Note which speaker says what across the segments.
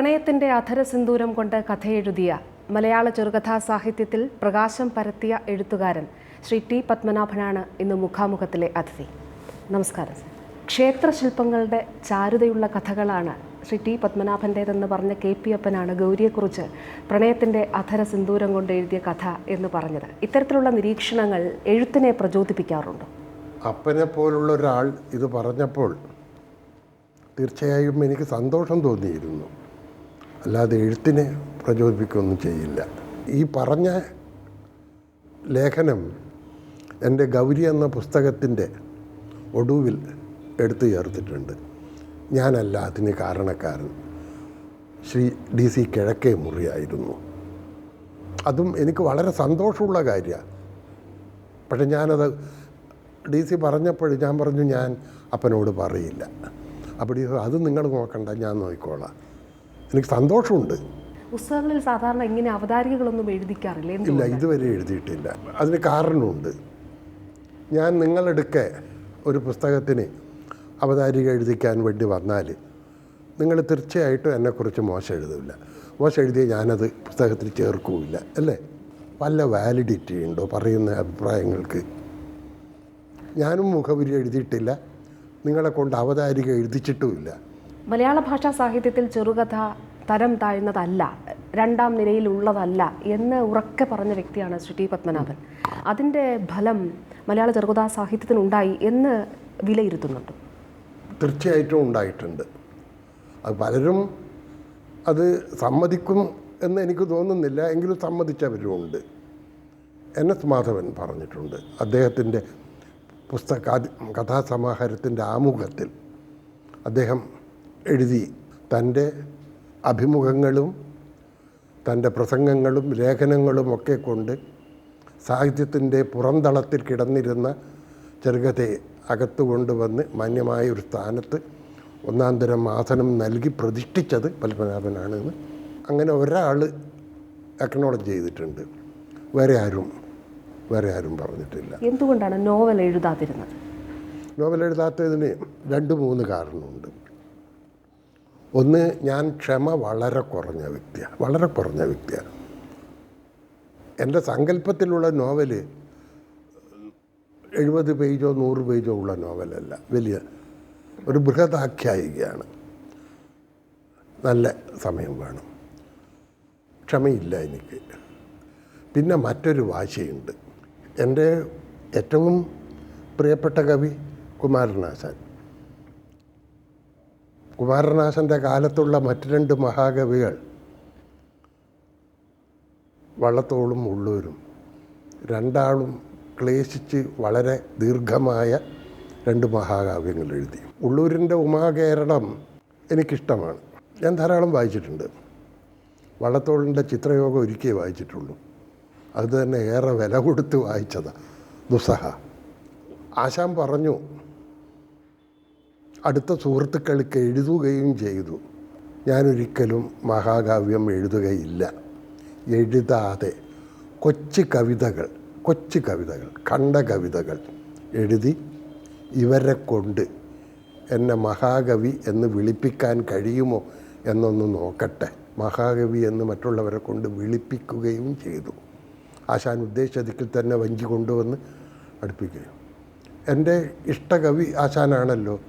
Speaker 1: പ്രണയത്തിന്റെ അധരസിന്ദൂരം കൊണ്ട് കഥയെഴുതിയ മലയാള ചെറുകഥാ സാഹിത്യത്തിൽ പ്രകാശം പരത്തിയ എഴുത്തുകാരൻ ശ്രീ ടി പത്മനാഭനാണ് ഇന്ന് മുഖാമുഖത്തിലെ അതിഥി. നമസ്കാരം ക്ഷേത്രശില്പങ്ങളുടെ ചാരുതയുള്ള കഥകളാണ് ശ്രീ ടി പത്മനാഭന്റേതെന്ന് പറഞ്ഞ കെ പി അപ്പനാണ് ഗൗരിയെക്കുറിച്ച് പ്രണയത്തിന്റെ അധര സിന്ദൂരം കൊണ്ട് എഴുതിയ കഥ എന്ന് പറഞ്ഞത്. ഇത്തരത്തിലുള്ള നിരീക്ഷണങ്ങൾ എഴുത്തിനെ പ്രചോദിപ്പിക്കാറുണ്ടോ?
Speaker 2: അപ്പനെ പോലുള്ള ഒരാൾ ഇത് പറഞ്ഞപ്പോൾ തീർച്ചയായും എനിക്ക് സന്തോഷം തോന്നിയിരുന്നു. അല്ലാതെ എഴുത്തിനെ പ്രചോദിപ്പിക്കുകയൊന്നും ചെയ്യില്ല. ഈ പറഞ്ഞ ലേഖനം എന്റെ ഗൗരി എന്ന പുസ്തകത്തിന്റെ ഒടുവിൽ എടുത്തു ചേർത്തിട്ടുണ്ട്. ഞാനല്ല അതിന് കാരണക്കാരൻ. ശ്രീ ഡി സി കിഴക്കേ മുറിയായിരുന്നു. അതും എനിക്ക് വളരെ സന്തോഷമുള്ള കാര്യമാണ്. പക്ഷെ ഞാനത് ഡി സി പറഞ്ഞപ്പോൾ ഞാൻ പറഞ്ഞു ഞാൻ അപ്പനോട് പറയില്ല. അപ്പോൾ അത് നിങ്ങൾ നോക്കണ്ട ഞാൻ നോക്കിക്കോളാം. എനിക്ക് സന്തോഷമുണ്ട്.
Speaker 1: പുസ്തകങ്ങളിൽ സാധാരണ ഇങ്ങനെ അവതാരികകളൊന്നും എഴുതിക്കാറില്ല
Speaker 2: ഇല്ല ഇതുവരെ എഴുതിയിട്ടില്ല. അതിന് കാരണമുണ്ട്. ഞാൻ നിങ്ങളെടുക്കെ ഒരു പുസ്തകത്തിന് അവതാരിക എഴുതിക്കാൻ വേണ്ടി വന്നാൽ നിങ്ങൾ തീർച്ചയായിട്ടും എന്നെക്കുറിച്ച് മോശം എഴുതില്ല മോശം എഴുതിയ ഞാനത് പുസ്തകത്തിൽ ചേർക്കുകയില്ല അല്ലേ? വല്ല വാലിഡിറ്റി ഉണ്ടോ പറയുന്ന അഭിപ്രായങ്ങൾക്ക്? ഞാനും മുഖപുരി എഴുതിയിട്ടില്ല. നിങ്ങളെ കൊണ്ട് അവതാരിക എഴുതിച്ചിട്ടുമില്ല.
Speaker 1: മലയാള ഭാഷാ സാഹിത്യത്തിൽ ചെറുകഥ തരം താഴ്ന്നതല്ല രണ്ടാം നിരയിലുള്ളതല്ല എന്ന് ഉറക്കെ പറഞ്ഞ വ്യക്തിയാണ് ശ്രീ ടി പത്മനാഭൻ. അതിന്റെ ഫലം മലയാള ചെറുകഥാ സാഹിത്യത്തിനുണ്ടായി എന്ന് വിലയിരുത്തുന്നുണ്ട്.
Speaker 2: തീർച്ചയായിട്ടും ഉണ്ടായിട്ടുണ്ട്. അത് പലരും അത് സമ്മതിക്കും എന്ന് എനിക്ക് തോന്നുന്നില്ല. എങ്കിലും സമ്മതിച്ചവരുമുണ്ട് എൻ. എസ്. മാധവൻ പറഞ്ഞിട്ടുണ്ട്. അദ്ദേഹത്തിന്റെ പുസ്തക കഥാസമാഹാരത്തിന്റെ ആമുഖത്തിൽ അദ്ദേഹം എഴുതി തന്റെ അഭിമുഖങ്ങളും തന്റെ പ്രസംഗങ്ങളും ലേഖനങ്ങളും ഒക്കെ കൊണ്ട് സാഹിത്യത്തിന്റെ പുറന്തളത്തിൽ കിടന്നിരുന്ന ചെറുകഥയെ അകത്ത് കൊണ്ടുവന്ന് മാന്യമായ ഒരു സ്ഥാനത്ത് ഒന്നാം തരം ആസനം നൽകി പ്രതിഷ്ഠിച്ചത് പത്മനാഭനാണ് എന്ന് അങ്ങനെ ഒരാൾ അക്നോളജ് ചെയ്തിട്ടുണ്ട്. വേറെ ആരും വേറെ ആരും പറഞ്ഞിട്ടില്ല.
Speaker 1: എന്തുകൊണ്ടാണ് നോവൽ എഴുതാതിരുന്നത്?
Speaker 2: നോവൽ എഴുതാത്തതിന് രണ്ട് മൂന്ന് കാരണമുണ്ട്. ഒന്ന് ഞാൻ ക്ഷമ വളരെ കുറഞ്ഞ വ്യക്തിയാണ് വളരെ കുറഞ്ഞ വ്യക്തിയാണ് എന്റെ സങ്കല്പത്തിലുള്ള നോവൽ എഴുപത് പേജോ നൂറ് പേജോ ഉള്ള നോവലല്ല വലിയ ഒരു ബൃഹദാഖ്യായികയാണ്. നല്ല സമയം വേണം. ക്ഷമയില്ല എനിക്ക്. പിന്നെ മറ്റൊരു വാശിയുണ്ട്. എന്റെ ഏറ്റവും പ്രിയപ്പെട്ട കവി കുമാരനാശാൻ. കുമാരനാശന്റെ കാലത്തുള്ള മറ്റു രണ്ട് മഹാകവികൾ വള്ളത്തോളും ഉള്ളൂരും. രണ്ടാളും ക്ലേശിച്ച് വളരെ ദീർഘമായ രണ്ട് മഹാകാവ്യങ്ങൾ എഴുതി. ഉള്ളൂരിന്റെ ഉമാകേരളം എനിക്കിഷ്ടമാണ്. ഞാൻ ധാരാളം വായിച്ചിട്ടുണ്ട്. വള്ളത്തോളിന്റെ ചിത്രയോഗം ഒരിക്കലേ വായിച്ചിട്ടുള്ളൂ. അതുതന്നെ ഏറെ വില കൊടുത്ത് വായിച്ചതാണ് ദുസ്സഹ. ആശാൻ പറഞ്ഞു അടുത്ത സുഹൃത്തുക്കൾക്ക് എഴുതുകയും ചെയ്തു. ഞാനൊരിക്കലും മഹാകാവ്യം എഴുതുകയില്ല. എഴുതാതെ കൊച്ചു കവിതകൾ കൊച്ചു കവിതകൾ കണ്ട കവിതകൾ എഴുതി ഇവരെ കൊണ്ട് എന്നെ മഹാകവി എന്ന് വിളിപ്പിക്കാൻ കഴിയുമോ എന്നൊന്ന് നോക്കട്ടെ. മഹാകവി എന്ന് മറ്റുള്ളവരെ കൊണ്ട് വിളിപ്പിക്കുകയും ചെയ്തു. ആശാൻ ഉദ്ദേശിച്ച ദിക്കിൽ തന്നെ വഞ്ചി കൊണ്ടുവന്ന് അടുപ്പിക്കുകയും. എന്റെ ഇഷ്ടകവി ആശാനാണല്ലോ.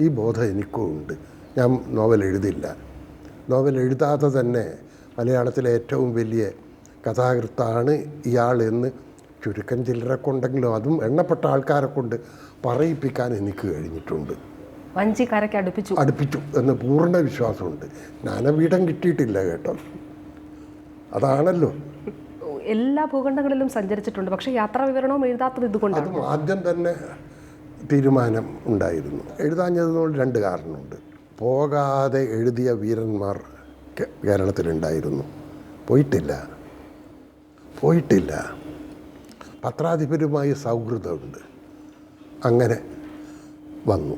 Speaker 2: ഈ ബോധം എനിക്കും ഉണ്ട് ഞാൻ നോവൽ എഴുതില്ല. നോവൽ എഴുതാതെ തന്നെ മലയാളത്തിലെ ഏറ്റവും വലിയ കഥാകൃത്താണ് ഇയാൾ എന്ന് ചുരുക്കം ചിലരെ കൊണ്ടെങ്കിലും അതും എണ്ണപ്പെട്ട ആൾക്കാരെ കൊണ്ട് പറയിപ്പിക്കാൻ എനിക്ക് കഴിഞ്ഞിട്ടുണ്ട്.
Speaker 1: വഞ്ചിക്കാരൊക്കെ അടുപ്പിച്ചു.
Speaker 2: അടുപ്പിച്ചു എന്ന് പൂർണ വിശ്വാസമുണ്ട്. ജ്ഞാനപീഠം കിട്ടിയിട്ടില്ല കേട്ടോ. അതാണല്ലോ.
Speaker 1: എല്ലാ ഭൂഖണ്ഡങ്ങളിലും സഞ്ചരിച്ചിട്ടുണ്ട്. പക്ഷേ യാത്രാ വിവരണവും എഴുതാത്തത്
Speaker 2: ഇതുകൊണ്ട് ആദ്യം തന്നെ തീരുമാനം ഉണ്ടായിരുന്നു. എഴുതാഞ്ഞതുകൊണ്ട് രണ്ട് കാരണമുണ്ട്. പോകാതെ എഴുതിയ വീരന്മാർ കേരളത്തിലുണ്ടായിരുന്നു. പോയിട്ടില്ല. പോയിട്ടില്ല. പത്രാധിപരുമായി സൗഹൃദമുണ്ട്. അങ്ങനെ വന്നു.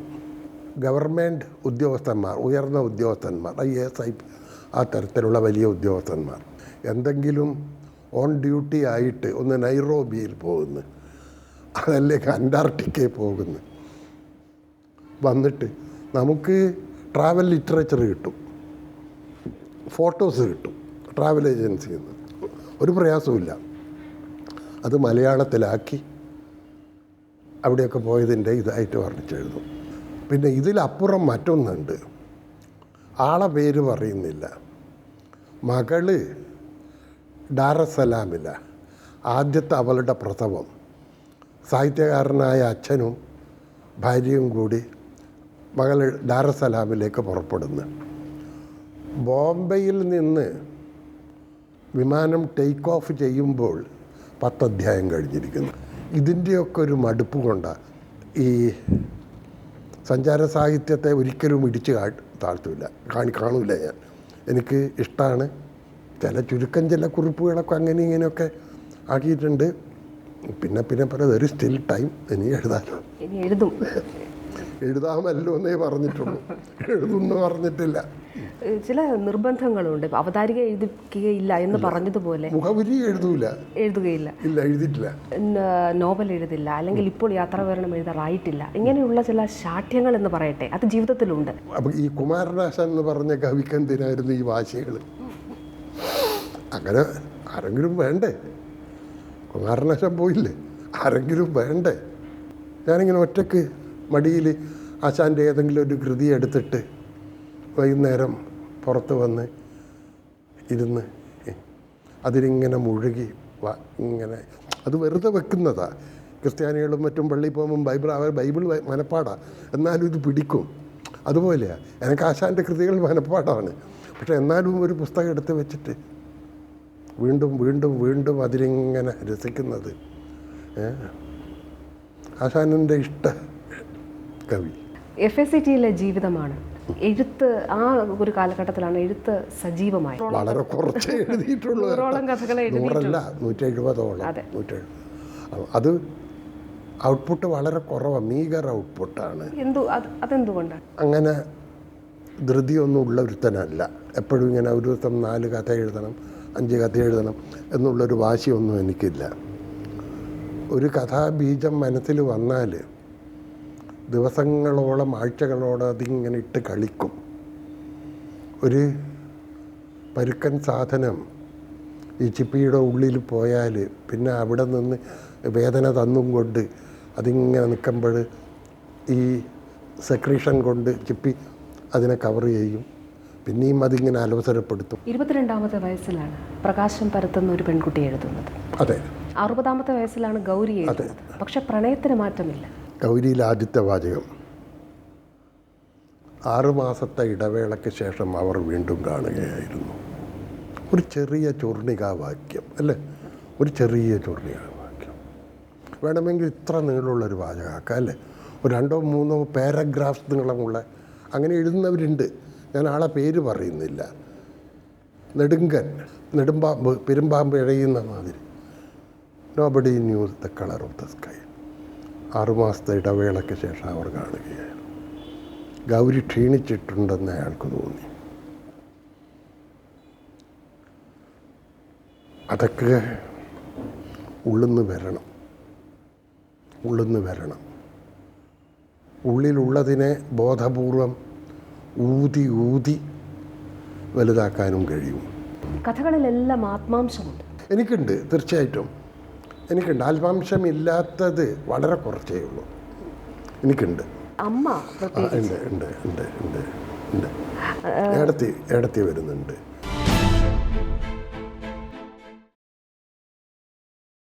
Speaker 2: ഗവൺമെന്റ് ഉദ്യോഗസ്ഥന്മാർ ഉയർന്ന ഉദ്യോഗസ്ഥന്മാർ ഐ എസ് ഐ ആ തരത്തിലുള്ള വലിയ ഉദ്യോഗസ്ഥന്മാർ എന്തെങ്കിലും ഓൺ ഡ്യൂട്ടി ആയിട്ട് ഒന്ന് നൈറോബിയിൽ പോകുന്നു. അതല്ലെങ്കിൽ അന്റാർട്ടിക്കയിൽ പോകുന്നു വന്നിട്ട് നമുക്ക് ട്രാവൽ ലിറ്ററേച്ചർ കിട്ടും. ഫോട്ടോസ് കിട്ടും. ട്രാവൽ ഏജൻസിയിൽ നിന്ന് ഒരു പ്രയാസമില്ല അത് മലയാളത്തിലാക്കി അവിടെയൊക്കെ പോയതിന്റെ ഇതായിട്ട് വർണിച്ചെഴുതും പിന്നെ ഇതിലപ്പുറം മറ്റൊന്നുണ്ട്. ആളെ പേര് പറയുന്നില്ല. മകൾ ഡാറസലാമില്ല ആദ്യത്തെ അവളുടെ പ്രസവം. സാഹിത്യകാരനായ അച്ഛനും ഭാര്യയും കൂടി മകൾ ഡാറസലാമിലേക്ക് പുറപ്പെടുന്നു. ബോംബെയിൽ നിന്ന് വിമാനം ടേക്ക് ഓഫ് ചെയ്യുമ്പോൾ പത്ത് അധ്യായം കഴിഞ്ഞിരിക്കുന്നു. ഇതിന്റെയൊക്കെ ഒരു മടുപ്പ് കൊണ്ടാണ് ഈ സഞ്ചാര സാഹിത്യത്തെ ഒരിക്കലും ഇടിച്ച് കാ താഴ്ത്തില്ല കാണി കാണൂല ഞാൻ. എനിക്ക് ഇഷ്ടമാണ് ചില ചുരുക്കം ചില കുറിപ്പുകളൊക്കെ അങ്ങനെ ഇങ്ങനെയൊക്കെ ആക്കിയിട്ടുണ്ട്. പിന്നെ പിന്നെ പറയുന്നത് ഒരു സ്റ്റിൽ ടൈം ഇനി എഴുതാനോ
Speaker 1: എഴുതും.
Speaker 2: എഴുതാമല്ലോ എന്നേ പറഞ്ഞിട്ടുള്ളൂ. എഴുതുന്നു പറഞ്ഞിട്ടില്ല.
Speaker 1: ചില നിർബന്ധങ്ങളുണ്ട്. അവതാരിക എഴുതിക്കുകയില്ല എന്ന് പറഞ്ഞതുപോലെ
Speaker 2: മുഖവരി എഴുതൂല.
Speaker 1: എഴുതുകയില്ല.
Speaker 2: ഇല്ല എഴുതിയിട്ടില്ല
Speaker 1: നോവൽ എഴുതില്ല. അല്ലെങ്കിൽ ഇപ്പോൾ യാത്രാവിവരണം എഴുതാറായിട്ടില്ല ഇങ്ങനെയുള്ള ചില ശാഠ്യങ്ങൾ എന്ന് പറയട്ടെ അത് ജീവിതത്തിലുണ്ട്.
Speaker 2: അപ്പം ഈ കുമാരനാശൻ എന്ന് പറഞ്ഞ കവിക്കെന്തിനായിരുന്നു ഈ വാശികൾ അങ്ങനെ ആരെങ്കിലും വേണ്ടേ? കുമാരനാശൻ പോയില്ലേ ആരെങ്കിലും വേണ്ടേ ഞാനിങ്ങനെ ഒറ്റയ്ക്ക് മടിയിൽ ആശാന്റെ ഏതെങ്കിലും ഒരു കൃതി എടുത്തിട്ട് വൈകുന്നേരം പുറത്ത് വന്ന് ഇരുന്ന് അതിലിങ്ങനെ മുഴുകി ഇങ്ങനെ അത് വെറുതെ വെക്കുന്നതാ. ക്രിസ്ത്യാനികളും മറ്റും പള്ളിയിൽ പോകുമ്പം ബൈബിൾ അവർ ബൈബിൾ മനപ്പാടാണ് എന്നാലും ഇത് പിടിക്കും. അതുപോലെയാണ് എനിക്ക് ആശാന്റെ കൃതികൾ മനപ്പാടാണ്. പക്ഷേ എന്നാലും ഒരു പുസ്തകം എടുത്ത് വെച്ചിട്ട് വീണ്ടും വീണ്ടും വീണ്ടും അതിലിങ്ങനെ രസിക്കുന്നത് ആശാനന്ദ ആശാനന്റെ ഇഷ്ട കവി.
Speaker 1: എഫ് എസ് സി ടിയിലെ ജീവിതമാണ്. എഴുത്ത് ആ ഒരു കാലഘട്ടത്തിലാണ് എഴുത്ത് സജീവമായി.
Speaker 2: വളരെ കുറച്ച് എഴുതിയിട്ടുള്ളൂ നൂറല്ല നൂറ്റി എഴുപതോളം
Speaker 1: അതെ.
Speaker 2: ഔട്ട്പുട്ട് വളരെ കുറവാണ് മീഗർ ഔട്ട്പുട്ടാണ്
Speaker 1: എന്തു അതെന്തുകൊണ്ടാണ്
Speaker 2: അങ്ങനെ ധൃതിയൊന്നും ഉള്ള ഒരുത്തനല്ല. എപ്പോഴും ഇങ്ങനെ ഒരു ദിവസം നാല് കഥ എഴുതണം അഞ്ച് കഥ എഴുതണം എന്നുള്ളൊരു വാശിയൊന്നും എനിക്കില്ല. ഒരു കഥാബീജം മനസ്സിൽ വന്നാൽ ദിവസങ്ങളോളം ആഴ്ചകളോളം അതിങ്ങനെ ഇട്ട് കളിക്കും. ഒരു പരുക്കൻ സാധനം ഈ ചിപ്പിയുടെ ഉള്ളിൽ പോയാൽ പിന്നെ അവിടെ നിന്ന് വേദന തന്നും കൊണ്ട് അതിങ്ങനെ നിൽക്കുമ്പോൾ ഈ സെക്രീഷൻ കൊണ്ട് ചിപ്പി അതിനെ കവർ ചെയ്യും. പിന്നെയും അതിങ്ങനെ അലോസരപ്പെടുത്തും.
Speaker 1: ഇരുപത്തിരണ്ടാമത്തെ വയസ്സിലാണ് പ്രകാശം പരത്തുന്ന ഒരു പെൺകുട്ടി എഴുതുന്നത്.
Speaker 2: അതെ.
Speaker 1: അറുപതാമത്തെ വയസ്സിലാണ് ഗൗരി എഴുതുന്നത്. പക്ഷെ പ്രണയത്തിന് മാറ്റമില്ല.
Speaker 2: ഗൗരിയിൽ ആദ്യത്തെ വാചകം ആറുമാസത്തെ ഇടവേളയ്ക്ക് ശേഷം അവർ വീണ്ടും കാണുകയായിരുന്നു. ഒരു ചെറിയ ചൂർണികാവാക്യം അല്ലേ? ഒരു ചെറിയ ചൂർണികാവാക്യം. വേണമെങ്കിൽ ഇത്ര നീളമുള്ളൊരു വാചകമാക്കാം അല്ലേ? ഒരു രണ്ടോ മൂന്നോ പാരഗ്രാഫ്സ് നീളമുള്ള അങ്ങനെ എഴുതുന്നവരുണ്ട്. ഞാൻ ആളെ പേര് പറയുന്നില്ല. നെടുങ്കൻ നെടുമ്പാമ്പ് പെരുമ്പാമ്പ് ഇഴയുന്ന മാതിരി. Nobody knew the colour of the sky ആറുമാസത്തെ ഇടവേളയ്ക്ക് ശേഷം അവർ കാണുകയായിരുന്നു. ഗൗരി ക്ഷീണിച്ചിട്ടുണ്ടെന്ന് അയാൾക്ക് തോന്നി. അതൊക്കെ ഉള്ളുന്ന് വരണം. ഉള്ളുന്ന് വരണം. ഉള്ളിലുള്ളതിനെ ബോധപൂർവം ഊതി ഊതി വലുതാക്കാനും കഴിയും.
Speaker 1: കഥകളിലെല്ലാം ആത്മാംശമുണ്ട്.
Speaker 2: എനിക്കുണ്ട് തീർച്ചയായിട്ടും. എനിക്കുണ്ട്. ആത്മാംശം ഇല്ലാത്തത് വളരെ കുറച്ചേ ഉള്ളൂ. എനിക്കുണ്ട്.
Speaker 1: അമ്മ
Speaker 2: ഉണ്ട് ഉണ്ട് ഉണ്ട് ഉണ്ട് ഉണ്ട്. ഇടത്തി ഏടത്തി വരുന്നുണ്ട്.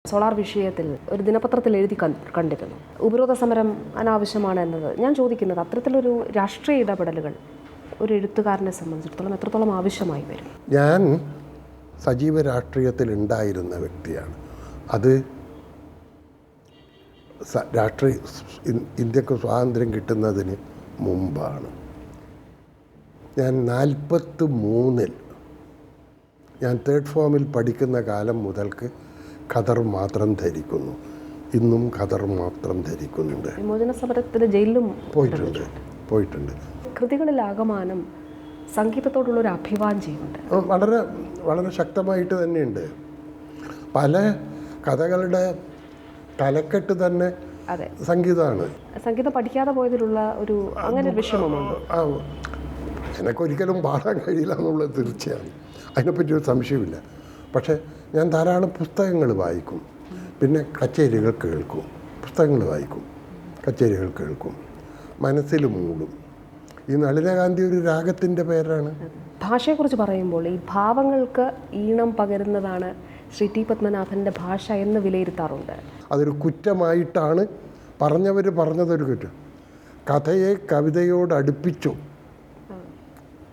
Speaker 1: സോളാർ വിഷയത്തിൽ ഒരു ദിനപത്രത്തിൽ എഴുതി കണ്ടിരുന്നു. ഉപരോധ സമരം അനാവശ്യമാണ് എന്നത്. ഞാൻ ചോദിക്കുന്നത് അത്തരത്തിലൊരു രാഷ്ട്രീയ ഇടപെടലുകൾ ഒരു എഴുത്തുകാരനെ സംബന്ധിച്ചിടത്തോളം എത്രത്തോളം ആവശ്യമായി വരും?
Speaker 2: ഞാൻ സജീവ രാഷ്ട്രീയത്തിൽ ഉണ്ടായിരുന്ന വ്യക്തിയാണ്. അത് രാഷ്ട്രീയ ഇന്ത്യയ്ക്ക് സ്വാതന്ത്ര്യം കിട്ടുന്നതിന് മുമ്പാണ്. ഞാൻ നാൽപ്പത്തി മൂന്നിൽ ഞാൻ തേർഡ് ഫോമിൽ പഠിക്കുന്ന കാലം മുതൽക്ക് ഖദർ മാത്രം ധരിക്കുന്നു. ഇന്നും ഖദർ മാത്രം ധരിക്കുന്നുണ്ട്.
Speaker 1: വിമോചന ജയിലിലും
Speaker 2: പോയിട്ടുണ്ട്. പോയിട്ടുണ്ട്.
Speaker 1: കൃതികളിൽ ആകമാനം സംഗീതത്തോടുള്ള ഒരു അഭിവാഞ്ചിയുണ്ട്
Speaker 2: വളരെ വളരെ ശക്തമായിട്ട് തന്നെയുണ്ട്. പല കഥകളുടെ തലക്കെട്ട് തന്നെ
Speaker 1: അതെ.
Speaker 2: സംഗീതമാണ്.
Speaker 1: സംഗീതം പഠിക്കാതെ പോയതിലുള്ള ഒരു അങ്ങനെ ഒരു വിഷമമുണ്ട്.
Speaker 2: എനിക്കൊരിക്കലും പാടാൻ കഴിയില്ല എന്നുള്ളത് തീർച്ചയാണ്. അതിനെപ്പറ്റി ഒരു സംശയമില്ല പക്ഷേ ഞാൻ ധാരാളം പുസ്തകങ്ങൾ വായിക്കും. പിന്നെ കച്ചേരികൾ കേൾക്കും. പുസ്തകങ്ങൾ വായിക്കും. കച്ചേരികൾ കേൾക്കും. മനസ്സിൽ മൂടും. ഈ നളിനകാന്തി ഒരു രാഗത്തിന്റെ പേരാണ്.
Speaker 1: ഭാഷയെക്കുറിച്ച് പറയുമ്പോൾ ഈ ഭാവങ്ങൾക്ക് ഈണം പകരുന്നതാണ് ശ്രീ ടി പത്മനാഭന്റെ ഭാഷ എന്ന് വിലയിരുത്താറുണ്ട്.
Speaker 2: അതൊരു കുറ്റമായിട്ടാണ് പറഞ്ഞവർ പറഞ്ഞതൊരു കുറ്റം. കഥയെ കവിതയോട് അടുപ്പിച്ചു.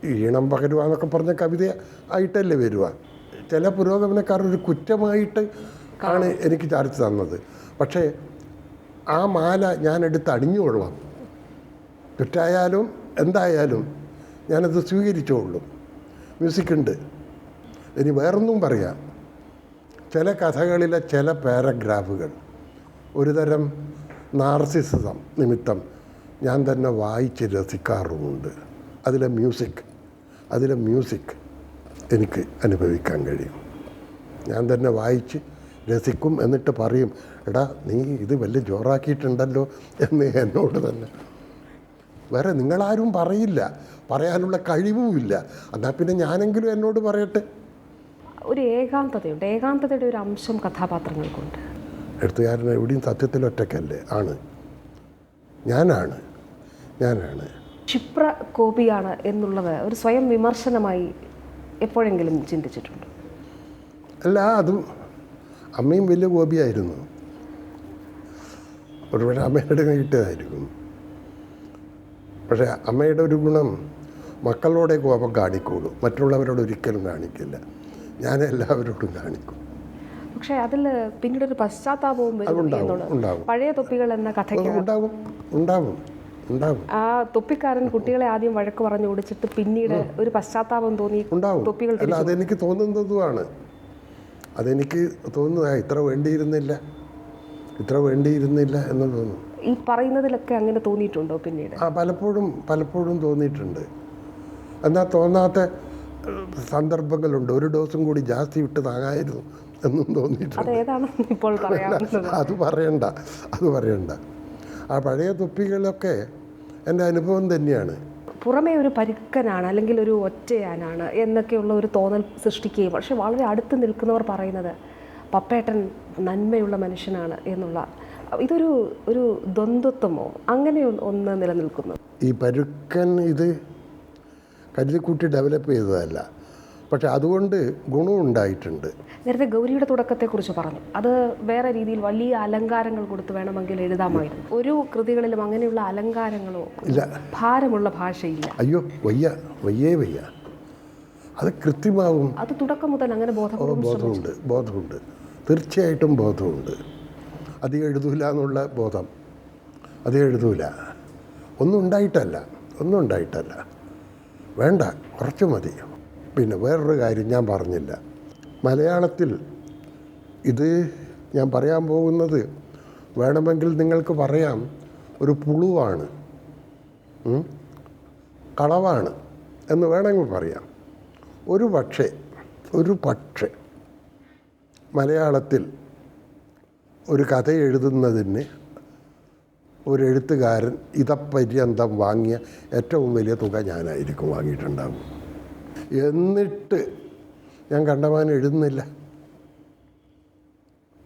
Speaker 2: ഈണം പകരുക എന്നൊക്കെ പറഞ്ഞ കവിത ആയിട്ടല്ലേ വരിക. ചില പുരോഗമനക്കാർ ഒരു കുറ്റമായിട്ട് ആണ് എനിക്ക് ചാർജ് തന്നത്. പക്ഷേ ആ മാല ഞാൻ എടുത്ത് അണിഞ്ഞുകൊള്ളാം തെറ്റായാലും എന്തായാലും ഞാനത് സ്വീകരിച്ചോളൂ. മ്യൂസിക് ഉണ്ട് ഇനി വേറൊന്നും പറയാം. ചില കഥകളിലെ ചില പാരഗ്രാഫുകൾ. ഒരുതരം നാർസിസിസം നിമിത്തം ഞാൻ തന്നെ വായിച്ച് രസിക്കാറുമുണ്ട്. അതിലെ മ്യൂസിക് അതിലെ മ്യൂസിക് എനിക്ക് അനുഭവിക്കാൻ കഴിയും. ഞാൻ തന്നെ വായിച്ച് രസിക്കും എന്നിട്ട് പറയും എടാ നീ ഇത് വലിയ ജോറാക്കിയിട്ടുണ്ടല്ലോ എന്ന് എന്നോട് തന്നെ വേറെ നിങ്ങളാരും പറയില്ല. പറയാനുള്ള കഴിവുമില്ല. എന്നാൽ പിന്നെ ഞാനെങ്കിലും എന്നോട് പറയട്ടെ?
Speaker 1: ഒരു ഏകാന്തതയുണ്ട്. ഏകാന്തതയുടെ ഒരു അംശം കഥാപാത്രങ്ങൾക്കുണ്ട്.
Speaker 2: എഴുത്തുകാരൻ എവിടെയും സത്യത്തിൽ ഒറ്റക്കല്ലേ ആണ്. ഞാനാണ്. ഞാനാണ്.
Speaker 1: ക്ഷിപ്ര കോപിയാണ് എന്നുള്ളത് ഒരു സ്വയം വിമർശനമായി എപ്പോഴെങ്കിലും ചിന്തിച്ചിട്ടുണ്ട്?
Speaker 2: അല്ല അതും അമ്മയും വലിയ കോപിയായിരുന്നു ഒരുപാട് അമ്മയുടെ കിട്ടിയതായിരിക്കും. പക്ഷേ അമ്മയുടെ ഒരു ഗുണം മക്കളോടെ കോപം കാണിക്കുള്ളൂ മറ്റുള്ളവരോട് ഒരിക്കലും കാണിക്കില്ല. ഞാൻ എല്ലാവരോടും കാണിക്കും.
Speaker 1: പക്ഷേ അതിൽ പിന്നീട് ഒരു പശ്ചാത്താപവും പഴയ തൊപ്പികൾ എന്ന കഥയ്ക്ക്
Speaker 2: ഉണ്ടാവും ഉണ്ടാവും ഉണ്ടാവും.
Speaker 1: ആ തൊപ്പിക്കാരൻ കുട്ടികളെ ആദ്യം വഴക്ക് പറഞ്ഞു ഓടിച്ചിട്ട് പിന്നീട് ഒരു പശ്ചാത്താപം തോന്നി
Speaker 2: ഉണ്ടാവും.
Speaker 1: തൊപ്പികൾ
Speaker 2: അതെനിക്ക് തോന്നുന്നതുമാണ്. അതെനിക്ക് തോന്നുന്നു ഇത്ര വേണ്ടിയിരുന്നില്ല. ഇത്ര വേണ്ടിയിരുന്നില്ല എന്ന് തോന്നുന്നു
Speaker 1: ഈ പറയുന്നതിലൊക്കെ അങ്ങനെ തോന്നിയിട്ടുണ്ടോ പിന്നീട്?
Speaker 2: ആ പലപ്പോഴും പലപ്പോഴും തോന്നിയിട്ടുണ്ട്. എന്നാൽ തോന്നാത്ത സന്ദർഭങ്ങളുണ്ട്. ഒരു ഡോസും കൂടി ജാസ്തി വിട്ട് താങ്ങായിരുന്നു എന്നും തോന്നിയിട്ടുണ്ട്.
Speaker 1: അത്
Speaker 2: പറയണ്ട അത് പറയണ്ട. ആ പഴയ തൊപ്പികളൊക്കെ എന്റെ അനുഭവം തന്നെയാണ്.
Speaker 1: പുറമേ ഒരു പരുക്കനാണ് അല്ലെങ്കിൽ ഒരു ഒറ്റയാനാണ് എന്നൊക്കെയുള്ള ഒരു തോന്നൽ സൃഷ്ടിക്കുകയും പക്ഷെ വളരെ അടുത്ത് നിൽക്കുന്നവർ പറയുന്നത് പപ്പേട്ടൻ നന്മയുള്ള മനുഷ്യനാണ് എന്നുള്ള ഇതൊരു ഒരു ദ്വന്ദ്വത്വമോ? അങ്ങനെ ഒന്ന് നിലനിൽക്കുന്നു.
Speaker 2: ഈ പരുക്കൻ ഇത് കരുതിക്കൂട്ടി ഡെവലപ്പ് ചെയ്തതല്ല. പക്ഷെ അതുകൊണ്ട് ഗുണമുണ്ടായിട്ടുണ്ട്
Speaker 1: നേരത്തെ ഗൗരിയുടെ തുടക്കത്തെക്കുറിച്ച് പറഞ്ഞു. അത് വേറെ രീതിയിൽ വലിയ അലങ്കാരങ്ങൾ കൊടുത്ത് വേണമെങ്കിൽ എഴുതാമായിരുന്നു. ഒരു കൃതികളിലും അങ്ങനെയുള്ള അലങ്കാരങ്ങളോ
Speaker 2: ഇല്ല.
Speaker 1: ഭാരമുള്ള ഭാഷയില്ല.
Speaker 2: അയ്യോ വയ്യ വയ്യേ വയ്യ. അത് കൃത്യമാവും
Speaker 1: അത് തുടക്കം മുതൽ അങ്ങനെ
Speaker 2: ബോധമുണ്ട് ബോധമുണ്ട്. തീർച്ചയായിട്ടും ബോധമുണ്ട്. അത് എഴുതൂല എന്നുള്ള ബോധം. അത് എഴുതൂല. ഒന്നും ഉണ്ടായിട്ടല്ല. ഒന്നും ഉണ്ടായിട്ടല്ല. വേണ്ട കുറച്ച് മതി. പിന്നെ വേറൊരു കാര്യം ഞാൻ പറഞ്ഞില്ല. മലയാളത്തിൽ ഇത് ഞാൻ പറയാൻ പോകുന്നത് വേണമെങ്കിൽ നിങ്ങൾക്ക് പറയാം ഒരു പുളുവാണ്. കളവാണ് എന്ന് വേണമെങ്കിൽ പറയാം. ഒരു പക്ഷേ ഒരു പക്ഷേ മലയാളത്തിൽ ഒരു കഥ എഴുതുന്നതിന് ഒരു എഴുത്തുകാരൻ ഇതപര്യന്തം വാങ്ങിയ ഏറ്റവും വലിയ തുക ഞാനായിരിക്കും വാങ്ങിയിട്ടുണ്ടാവും. എന്നിട്ട് ഞാൻ കണ്ടമാനം എഴുതുന്നില്ല.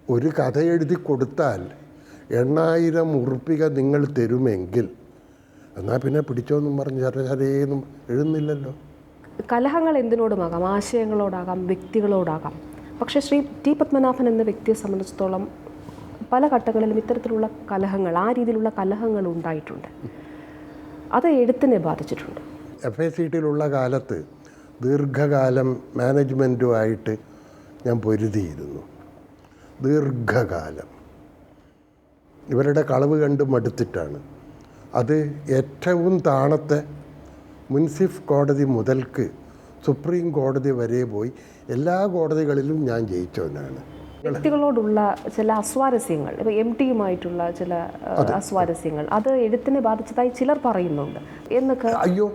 Speaker 2: ഒരു കഥ എഴുതി കൊടുത്താൽ എണ്ണായിരം ഉറുപ്പിക നിങ്ങൾ തരുമെങ്കിൽ എന്നാൽ പിന്നെ പിടിച്ചോന്നും പറഞ്ഞ് ചരചരയെന്നും എഴുതുന്നില്ലല്ലോ.
Speaker 1: കലഹങ്ങൾ എന്തിനോടുമാകാം? ആശയങ്ങളോടാകാം വ്യക്തികളോടാകാം. പക്ഷേ ശ്രീ ടി പത്മനാഭൻ എന്ന വ്യക്തിയെ സംബന്ധിച്ചിടത്തോളം പല ഘട്ടങ്ങളിലും ഇത്തരത്തിലുള്ള കലഹങ്ങൾ ആ രീതിയിലുള്ള കലഹങ്ങൾ ഉണ്ടായിട്ടുണ്ട്. അത് എഴുത്തിനെ ബാധിച്ചിട്ടുണ്ട്.
Speaker 2: എഫ് ഐ സി ടിയിലുള്ള കാലത്ത് ദീർഘകാലം മാനേജ്മെന്റുമായിട്ട് ഞാൻ പൊരുതിയിരുന്നു. ദീർഘകാലം. ഇവരുടെ കളവ് കണ്ട് മടുത്തിട്ടാണ്. അത് ഏറ്റവും താണത്തെ മുൻസിഫ് കോടതി മുതൽക്ക് സുപ്രീം കോടതി വരെ പോയി എല്ലാ കോടതികളിലും ഞാൻ ജയിച്ചവനാണ്.
Speaker 1: വ്യക്തികളോടുള്ള ചില അസ്വാരസ്യങ്ങൾ ഇപ്പോൾ എം ടിയുമായിട്ടുള്ള ചില അസ്വാരസ്യങ്ങൾ അത് എഴുത്തിനെ ബാധിച്ചതായി ചിലർ പറയുന്നുണ്ട്. എന്നൊക്കെ
Speaker 2: അയ്യോ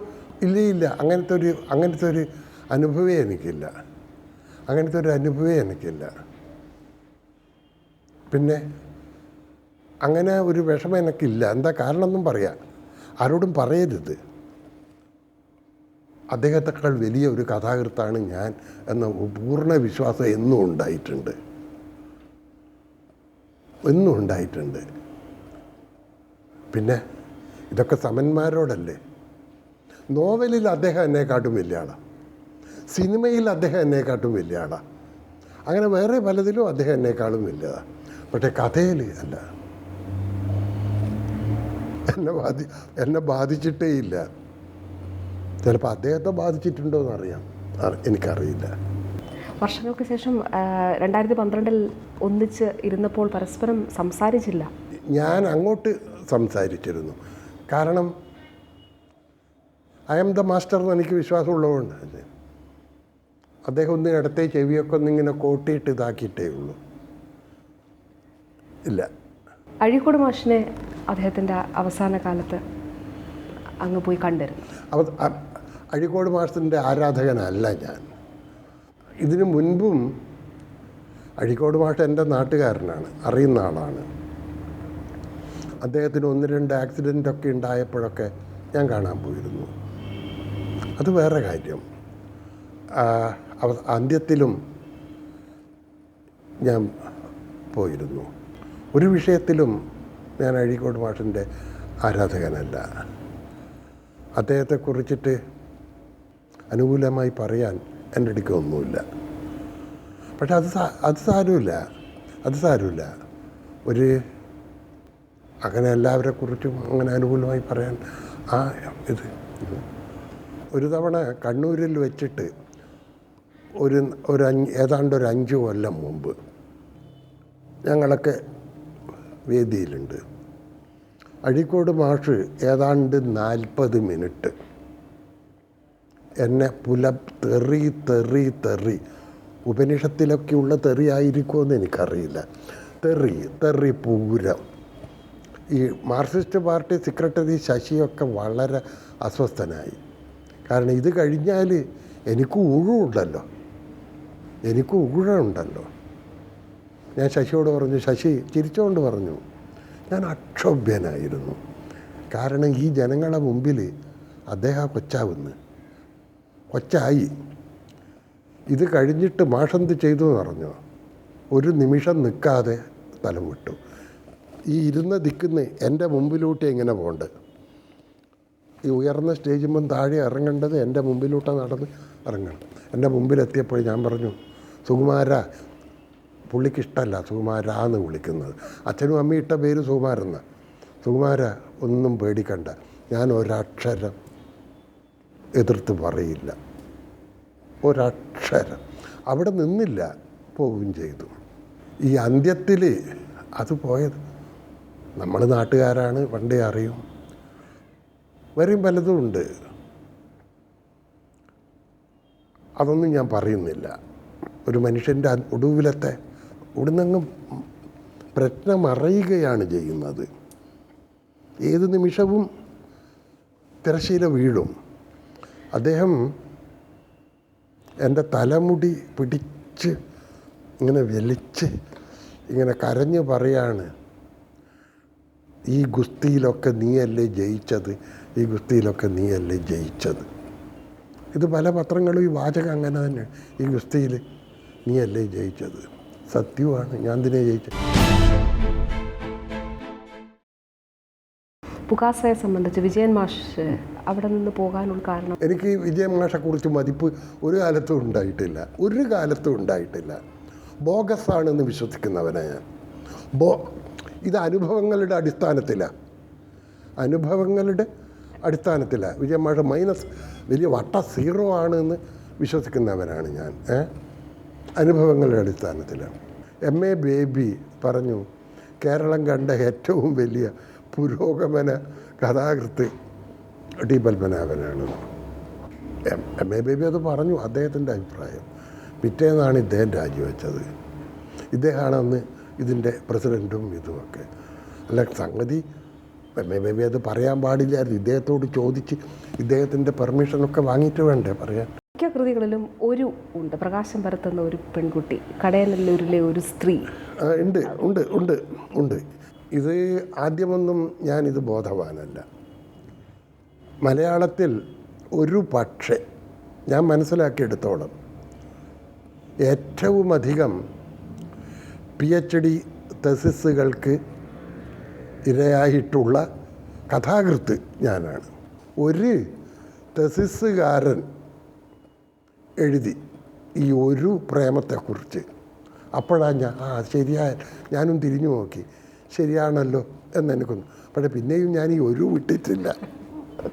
Speaker 2: ഇല്ല ഇല്ല. അങ്ങനത്തെ ഒരു അങ്ങനത്തെ ഒരു അനുഭവമേ എനിക്കില്ല. അങ്ങനത്തെ ഒരു അനുഭവമേ എനിക്കില്ല. പിന്നെ അങ്ങനെ ഒരു വിഷമം എനിക്കില്ല. എന്താ കാരണമെന്നും പറയാം. ആരോടും പറയരുത്. അദ്ദേഹത്തെക്കാൾ വലിയ ഒരു കഥാകൃത്താണ് ഞാൻ എന്ന പൂർണ വിശ്വാസം എന്നും ഉണ്ടായിട്ടുണ്ട്. എന്നും ഉണ്ടായിട്ടുണ്ട്. പിന്നെ ഇതൊക്കെ സമന്മാരോടല്ലേ? നോവലിൽ അദ്ദേഹം എന്നെക്കാട്ടും വലിയ ആളാണ് സിനിമയിൽ അദ്ദേഹം എന്നെക്കാട്ടും വലിയ ആളാണ് അങ്ങനെ വേറെ പലതിലും അദ്ദേഹം എന്നെക്കാളും വലിയതാണ് പക്ഷേ കഥയിൽ അല്ല. എന്നെ ബാധി എന്നെ ബാധിച്ചിട്ടേ ഇല്ല. ചിലപ്പോൾ അദ്ദേഹത്തെ ബാധിച്ചിട്ടുണ്ടോ എന്നറിയാം എനിക്കറിയില്ല.
Speaker 1: വർഷങ്ങൾക്ക് ശേഷം രണ്ടായിരത്തി പന്ത്രണ്ടിൽ ഒന്നിച്ച് ഇരുന്നപ്പോൾ പരസ്പരം സംസാരിച്ചില്ല.
Speaker 2: ഞാൻ അങ്ങോട്ട് സംസാരിച്ചിരുന്നു. കാരണം ഐ എം ദ മാസ്റ്റർ എന്ന് എനിക്ക് വിശ്വാസമുള്ളതുകൊണ്ട്. അദ്ദേഹം ഒന്ന് ഇടത്തെ ചെവിയൊക്കെ ഒന്നിങ്ങനെ കോട്ടിയിട്ട് ഇതാക്കിയിട്ടേ ഉള്ളൂ. ഇല്ല.
Speaker 1: അഴീക്കോട് മാഷിനെ അദ്ദേഹത്തിന്റെ അവസാന കാലത്ത് അങ്ങ് പോയി കണ്ടിരുന്നു.
Speaker 2: അവ അഴീക്കോട് മാഷത്തിന്റെ ആരാധകനല്ല ഞാൻ. ഇതിനു മുൻപും അഴീക്കോട് മാഷ് എന്റെ നാട്ടുകാരനാണ് അറിയുന്ന ആളാണ്. അദ്ദേഹത്തിന് ഒന്ന് രണ്ട് ആക്സിഡന്റൊക്കെ ഉണ്ടായപ്പോഴൊക്കെ ഞാൻ കാണാൻ പോയിരുന്നു. അത് വേറെ കാര്യം. അന്ത്യത്തിലും ഞാൻ പോയിരുന്നു. ഒരു വിഷയത്തിലും ഞാൻ അഴീക്കോട് മാഷിന്റെ ആരാധകനല്ല. അദ്ദേഹത്തെക്കുറിച്ചിട്ട് അനുകൂലമായി പറയാൻ എന്റെ അടുക്ക ഒന്നുമില്ല. പക്ഷെ അത് അത് സാരമില്ല. അത് സാരമില്ല. ഒരു അങ്ങനെ എല്ലാവരെ കുറിച്ചും അങ്ങനെ അനുകൂലമായി പറയാൻ ആ ഇത്. ഒരു തവണ കണ്ണൂരിൽ വെച്ചിട്ട് ഒരു ഒരു അഞ്ച് ഏതാണ്ട് ഒരു അഞ്ച് കൊല്ലം മുമ്പ് ഞങ്ങളൊക്കെ വേദിയിലുണ്ട്. അഴീക്കോട് മാഷ് ഏതാണ്ട് നാൽപ്പത് മിനിറ്റ് എന്നെ പുല തെറി തെറി തെറി ഉപനിഷത്തിലൊക്കെയുള്ള തെറി ആയിരിക്കുമെന്ന് എനിക്കറിയില്ല. തെറി തെറി പൂരം. ഈ മാർക്സിസ്റ്റ് പാർട്ടി സെക്രട്ടറി ശശിയൊക്കെ വളരെ അസ്വസ്ഥനായി. കാരണം ഇത് കഴിഞ്ഞാൽ എനിക്ക് ഊഴമുണ്ടല്ലോ. എനിക്ക് ഊഴമുണ്ടല്ലോ. ഞാൻ ശശിയോട് പറഞ്ഞു ശശി ചിരിച്ചുകൊണ്ട് പറഞ്ഞു. ഞാൻ അക്ഷോഭ്യനായിരുന്നു. കാരണം ഈ ജനങ്ങളുടെ മുമ്പിൽ അദ്ദേഹം കൊച്ചാവുന്നു. കൊച്ചായി. ഇത് കഴിഞ്ഞിട്ട് മാഷന്ത് ചെയ്തു എന്ന് പറഞ്ഞു ഒരു നിമിഷം നിൽക്കാതെ സ്ഥലം വിട്ടു. ഈ ഇരുന്ന ദിക്കുന്ന എന്റെ മുമ്പിലോട്ട് എങ്ങനെ പോകേണ്ടത് ഈ ഉയർന്ന സ്റ്റേജിമ്പം താഴെ ഇറങ്ങേണ്ടത് എന്റെ മുമ്പിലൂട്ട് നടന്ന് ഇറങ്ങണം. എന്റെ മുമ്പിലെത്തിയപ്പോൾ ഞാൻ പറഞ്ഞു സുകുമാര പുള്ളിക്ക് ഇഷ്ടമല്ല സുകുമാര എന്ന് വിളിക്കുന്നത്. അച്ഛനും അമ്മയും ഇട്ട പേര് സുകുമാരെന്ന്. സുകുമാര ഒന്നും പേടിക്കണ്ട. ഞാൻ ഒരക്ഷരം എതിർത്ത് പറയില്ല. ഒരക്ഷരം. അവിടെ നിന്നില്ല പോവുകയും ചെയ്തു. ഈ അന്ത്യത്തിൽ അത് പോയത്. നമ്മൾ നാട്ടുകാരാണ് പണ്ടേ അറിയും. വരും പലതും ഉണ്ട്. അതൊന്നും ഞാൻ പറയുന്നില്ല. ഒരു മനുഷ്യന്റെ ഒടുവിലത്തെ ഇവിടുന്നങ്ങ് പ്രശ്നം അറിയുകയാണ് ചെയ്യുന്നത്. ഏത് നിമിഷവും തിരശീല വീഴും. അദ്ദേഹം എന്റെ തലമുടി പിടിച്ച് ഇങ്ങനെ വലിച്ച് ഇങ്ങനെ കരഞ്ഞു പറയാണ് ഈ ഗുസ്തിയിലൊക്കെ നീയല്ലേ ജയിച്ചത്? ഈ ഗുസ്തിയിലൊക്കെ നീയല്ലേ ജയിച്ചത്? ഇത് പല പത്രങ്ങളും ഈ വാചകം അങ്ങനെ തന്നെ ഈ ഗുസ്തിയിൽ നീയല്ലേ ജയിച്ചത്? സത്യമാണ് ഞാൻ തന്നെ ജയിച്ചത്?
Speaker 1: പുകാസയെ സംബന്ധിച്ച് വിജയൻ മാഷ് അവിടെ നിന്ന് പോകാനുള്ള കാരണം?
Speaker 2: എനിക്ക് വിജയൻ വിജയമാഷെക്കുറിച്ച് മതിപ്പ് ഒരു കാലത്തും ഉണ്ടായിട്ടില്ല. ഒരു കാലത്തും ഉണ്ടായിട്ടില്ല. ബോഗസാണെന്ന് വിശ്വസിക്കുന്നവനാണ് ഞാൻ. ബോ ഇത് അനുഭവങ്ങളുടെ അടിസ്ഥാനത്തിലാണ് അനുഭവങ്ങളുടെ അടിസ്ഥാനത്തിലാണ് വിജയമാഷ മൈനസ് വലിയ വട്ട സീറോ ആണെന്ന് വിശ്വസിക്കുന്നവനാണ് ഞാൻ അനുഭവങ്ങളുടെ അടിസ്ഥാനത്തിലാണ് എം എ ബേബി പറഞ്ഞു കേരളം കണ്ട ഏറ്റവും വലിയ പുരോഗമന കഥാകൃത്ത് ടി പത്മനാഭനാണ് എം എം എ ബേബി അത് പറഞ്ഞു അദ്ദേഹത്തിന്റെ അഭിപ്രായം. പിറ്റേന്നാണ് ഇദ്ദേഹം രാജിവെച്ചത്. ഇദ്ദേഹമാണ് അന്ന് ഇതിന്റെ പ്രസിഡന്റും ഇതുമൊക്കെ. അല്ല സംഗതി എം എ ബേബി അത് പറയാൻ പാടില്ലായിരുന്നു. ഇദ്ദേഹത്തോട് ചോദിച്ച് ഇദ്ദേഹത്തിന്റെ പെർമിഷനൊക്കെ വാങ്ങിയിട്ട് വേണ്ടേ പറയാൻ?
Speaker 1: മിക്ക കൃതികളിലും ഒരു ഉണ്ട്. പ്രകാശം പരത്തുന്ന ഒരു പെൺകുട്ടി കടയനല്ലൂരിലെ ഒരു സ്ത്രീ.
Speaker 2: ഉണ്ട് ഉണ്ട് ഉണ്ട് ഉണ്ട്. ഇത് ആദ്യമൊന്നും ഞാനിത് ബോധവാനല്ല. മലയാളത്തിൽ ഒരു പക്ഷേ ഞാൻ മനസ്സിലാക്കിയെടുത്തോളം. ഏറ്റവും അധികം പി എച്ച് ഡി തെസിസുകൾക്ക് ഇരയായിട്ടുള്ള കഥാകൃത്ത് ഞാനാണ്. ഒരു തെസിസുകാരൻ എഴുതി ഈ ഒരു പ്രേമത്തെക്കുറിച്ച്. അപ്പോഴാണ് ഞാൻ ആ ശരിയായ ഞാനും തിരിഞ്ഞു നോക്കി. ശരിയാണല്ലോ എന്നെനിക്കൊന്നു. പക്ഷേ പിന്നെയും ഞാൻ ഈ ഒരു വിട്ടിട്ടില്ല.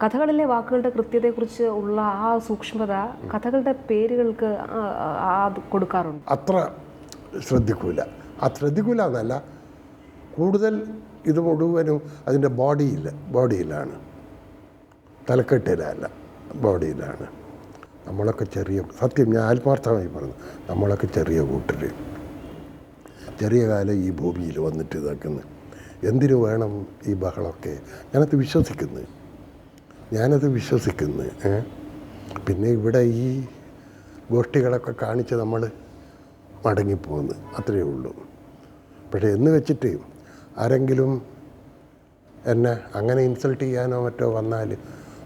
Speaker 1: കഥകളിലെ വാക്കുകളുടെ കൃത്യതയെക്കുറിച്ച് ഉള്ള ആ സൂക്ഷ്മത കഥകളുടെ പേരുകൾക്ക് ആ- കൊടുക്കാറുണ്ട്.
Speaker 2: അത്ര ശ്രദ്ധിക്കൂല. ആ ശ്രദ്ധിക്കൂല എന്നല്ല കൂടുതൽ ഇത് മുഴുവനും അതിന്റെ ബോഡിയിൽ ബോഡിയിലാണ്. തലക്കെട്ടിലല്ല ബോഡിയിലാണ്. നമ്മളൊക്കെ ചെറിയ സത്യം ഞാൻ ആത്മാർത്ഥമായി പറഞ്ഞു നമ്മളൊക്കെ ചെറിയ കൂട്ടർ ചെറിയ കാലം ഈ ഭൂമിയിൽ വന്നിട്ട് ഇതാക്കുന്നു. എന്തിനു വേണം ഈ ബഹളമൊക്കെ? ഞാനത് വിശ്വസിക്കുന്നു. ഞാനത് വിശ്വസിക്കുന്നു? പിന്നെ ഇവിടെ ഈ ഗോഷ്ഠികളൊക്കെ കാണിച്ച് നമ്മൾ മടങ്ങിപ്പോകുന്നു അത്രയേ ഉള്ളൂ. പക്ഷേ എന്ന് വെച്ചിട്ട് ആരെങ്കിലും എന്നെ അങ്ങനെ ഇൻസൾട്ട് ചെയ്യാനോ മറ്റോ വന്നാൽ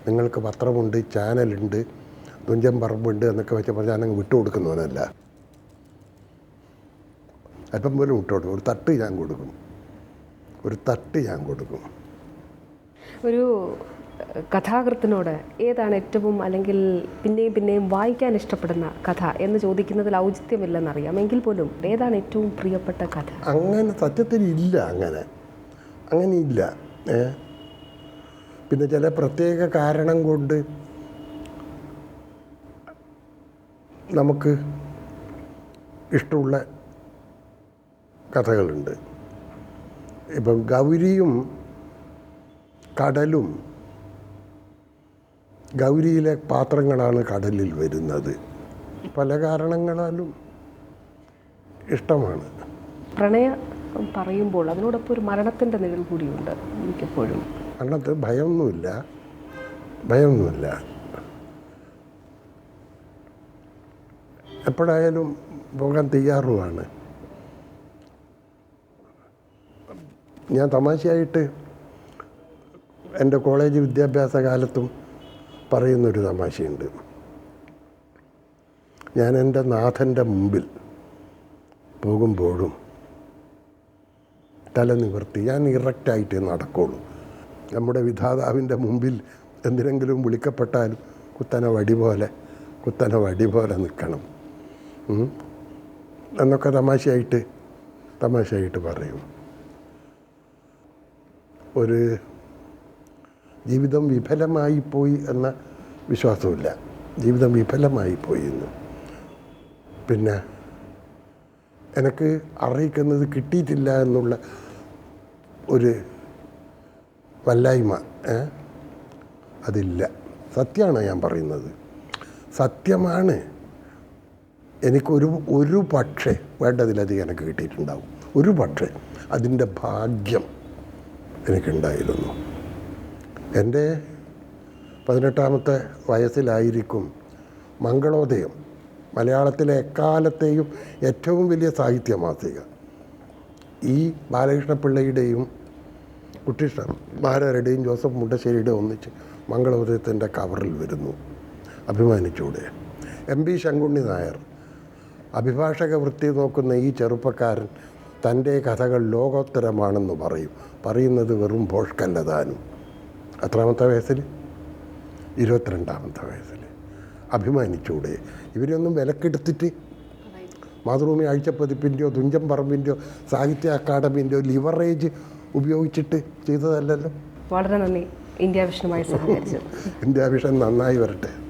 Speaker 2: നിങ്ങൾക്ക് പത്രമുണ്ട് ചാനലുണ്ട് തുഞ്ചൻ പറമ്പുണ്ട് എന്നൊക്കെ വെച്ച് പറഞ്ഞാൽ ഞാനങ്ങ് വിട്ടുകൊടുക്കുന്നവനല്ല. അല്പം പോലും വിട്ടുകൊടുക്കും ഒരു തട്ട് ഞാൻ കൊടുക്കും. ഒരു തട്ട് ഞാൻ കൊടുക്കും.
Speaker 1: ഒരു കഥാകൃത്തിനോട് ഏതാണ് ഏറ്റവും അല്ലെങ്കിൽ പിന്നെയും പിന്നെയും വായിക്കാൻ ഇഷ്ടപ്പെടുന്ന കഥ എന്ന് ചോദിക്കുന്നതിൽ ഔചിത്യമില്ലെന്നറിയാം. എങ്കിൽ പോലും ഏതാണ് ഏറ്റവും പ്രിയപ്പെട്ട കഥ?
Speaker 2: അങ്ങനെ സത്യത്തിൽ ഇല്ല അങ്ങനെ. അങ്ങനെ ഇല്ല ഏ? പിന്നെ ചില പ്രത്യേക കാരണം കൊണ്ട് നമുക്ക് ഇഷ്ടമുള്ള കഥകളുണ്ട്. ഇപ്പം ഗൗരിയും കടലും ഗൗരിയിലെ പാത്രങ്ങളാണ് കടലിൽ വരുന്നത്. പല കാരണങ്ങളാലും ഇഷ്ടമാണ്.
Speaker 1: പ്രണയ പറയുമ്പോൾ അതിനോടൊപ്പം ഒരു മരണത്തിന്റെ നിഴൽ കൂടിയുണ്ട് മിക്കപ്പോഴും
Speaker 2: അന്നത്തെ ഭയമൊന്നുമില്ല. ഭയമൊന്നുമില്ല. എപ്പോഴായാലും പോകാൻ തയ്യാറുമാണ്. ഞാൻ തമാശയായിട്ട് എന്റെ കോളേജ് വിദ്യാഭ്യാസ കാലത്തും പറയുന്നൊരു തമാശയുണ്ട്. ഞാൻ എന്റെ നാഥന്റെ മുമ്പിൽ പോകുമ്പോഴും തല നിവർത്തി ഞാൻ ഇറക്റ്റായിട്ട് നടക്കുള്ളൂ. നമ്മുടെ വിധാതാവിന്റെ മുമ്പിൽ എന്തിനെങ്കിലും വിളിക്കപ്പെട്ടാലും കുത്തന വടി പോലെ കുത്തന വടി പോലെ നിൽക്കണം. എന്നൊക്കെ തമാശയായിട്ട് തമാശയായിട്ട് പറയും. ഒരു ജീവിതം വിഫലമായി പോയി എന്ന വിശ്വാസമില്ല ജീവിതം വിഫലമായി പോയി എന്ന്. പിന്നെ എനിക്ക് അറിയിക്കുന്നത് കിട്ടിയിട്ടില്ല എന്നുള്ള ഒരു വല്ലായ്മ? അതില്ല. സത്യമാണ് ഞാൻ പറയുന്നത്. സത്യമാണ്. എനിക്കൊരു ഒരു പക്ഷേ വേണ്ടതിലധികം എനിക്ക് കിട്ടിയിട്ടുണ്ടാവും. ഒരു പക്ഷേ അതിന്റെ ഭാഗ്യം എനിക്കുണ്ടായിരുന്നു എന്റെ പതിനെട്ടാമത്തെ വയസ്സിലായിരിക്കും മംഗളോദയം മലയാളത്തിലെ എക്കാലത്തെയും ഏറ്റവും വലിയ സാഹിത്യ മാസിക ഈ ബാലകൃഷ്ണപിള്ളയുടെയും കുട്ടിഷ്ണ മാരാരുടെയും ജോസഫ് മുണ്ടശ്ശേരിയുടെയും ഒന്നിച്ച് മംഗളോദയത്തിന്റെ കവറിൽ വരുന്നു. അഭിമാനിച്ചൂടെ. എം പി ശങ്കുണ്ണി നായർ അഭിഭാഷക വൃത്തി നോക്കുന്ന ഈ ചെറുപ്പക്കാരൻ തന്റെ കഥകൾ ലോകോത്തരമാണെന്ന് പറയും. പറയുന്നത് വെറും ഭോഷ്കല്ല താനും. എത്രാമത്തെ വയസ്സിൽ ഇരുപത്തിരണ്ടാമത്തെ വയസ്സിൽ അഭിമാനിച്ചൂടെ. ഇവരെയൊന്നും വിലക്കെടുത്തിട്ട് മാതൃഭൂമി ആഴ്ചപ്പതിപ്പിന്റെയോ തുഞ്ചൻ പറമ്പിന്റെയോ സാഹിത്യ അക്കാദമിന്റെയോ ലിവറേജ് ഉപയോഗിച്ചിട്ട് ചെയ്തതല്ലല്ലോ?
Speaker 1: വളരെ നന്ദി. ഇന്ത്യ വിഷനുമായി സഹകരിച്ചു
Speaker 2: ഇന്ത്യ വിഷൻ നന്നായി വരട്ടെ.